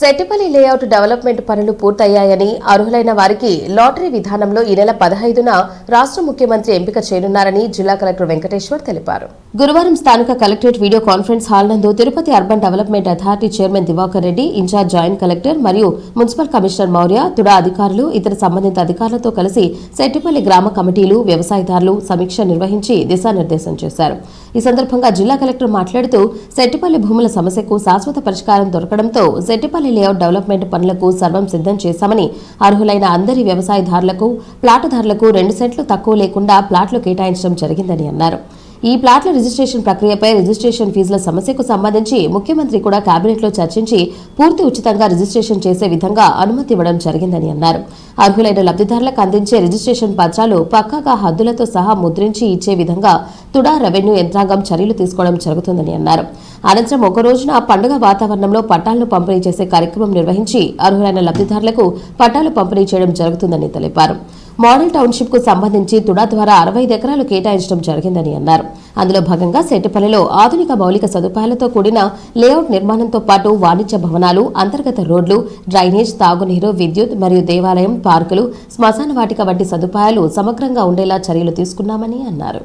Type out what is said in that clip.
Settipalli layout development పనులు పూర్తయ్యాయని అర్హులైన వారికి లాటరీ విధానంలో ఈ నెల పదహైదున రాష్ట్ర ముఖ్యమంత్రి ఎంపిక చేయనున్నారని జిల్లా కలెక్టర్ వెంకటేశ్వర్ తెలిపారు. గురువారం స్థానిక కలెక్టరేట్ వీడియో కాన్ఫరెన్స్ హాల్ నందు Tirupati urban development authority chairman Divakar Reddy in-charge joint collector మరియు మున్సిపల్ కమిషనర్ మౌర్య తుడా అధికారులు ఇతర సంబంధిత అధికారులతో కలిసి సెట్టిపల్లి గ్రామ కమిటీలు వ్యవసాయదారులు సమీక్ష నిర్వహించి దిశానిర్దేశం చేశారు. ఈ సందర్భంగా జిల్లా కలెక్టర్ మాట్లాడుతూ సెట్టిపల్లి భూముల సమస్యకు శాశ్వత పరిష్కారం దొరకడంతో సెట్టిపల్లి లేఅవుట్ డెవలప్మెంట్ పనులకు సర్వం సిద్ధం చేశామని అర్హులైన అందరి వ్యవసాయదారులకు ప్లాటుదారులకు రెండు సెంట్లు తక్కువ లేకుండా ప్లాట్లు కేటాయించడం జరిగిందని అన్నారు. ఈ ప్లాట్ల రిజిస్ట్రేషన్ ప్రక్రియపై రిజిస్ట్రేషన్ ఫీజుల సమస్యకు సంబంధించి ముఖ్యమంత్రి కూడా కేబినెట్లో చర్చించి పూర్తి ఉచితంగా రిజిస్ట్రేషన్ చేసే విధంగా అనుమతి ఇవ్వడం జరిగిందని అన్నారు. అర్హులైన లబ్ధిదారులకు అందించే రిజిస్ట్రేషన్ పత్రాలు పక్కాగా హద్దులతో సహా ముద్రించి ఇచ్చే విధంగా తుడా రెవెన్యూ యంత్రాంగం చర్యలు తీసుకోవడం జరుగుతుందని అన్నారు. అనంతరం ఒక రోజున పండుగ వాతావరణంలో పట్టాలను పంపిణీ చేసే కార్యక్రమం నిర్వహించి అర్హులైన లబ్ధిదారులకు పట్టాలు పంపిణీ చేయడం జరుగుతుందని తెలిపారు. మోడల్ టౌన్షిప్కు సంబంధించి తుడా ద్వారా అరవై ఎకరాలు కేటాయించడం జరిగిందని అన్నారు. అందులో భాగంగా సెట్టిపల్లిలో ఆధునిక మౌలిక సదుపాయాలతో కూడిన లేఅవుట్ నిర్మాణంతో పాటు వాణిజ్య భవనాలు అంతర్గత రోడ్లు డ్రైనేజ్ తాగునీరు విద్యుత్ మరియు దేవాలయం పార్కులు శ్మశాన వాటిక వంటి సదుపాయాలు సమగ్రంగా ఉండేలా చర్యలు తీసుకున్నామని అన్నారు.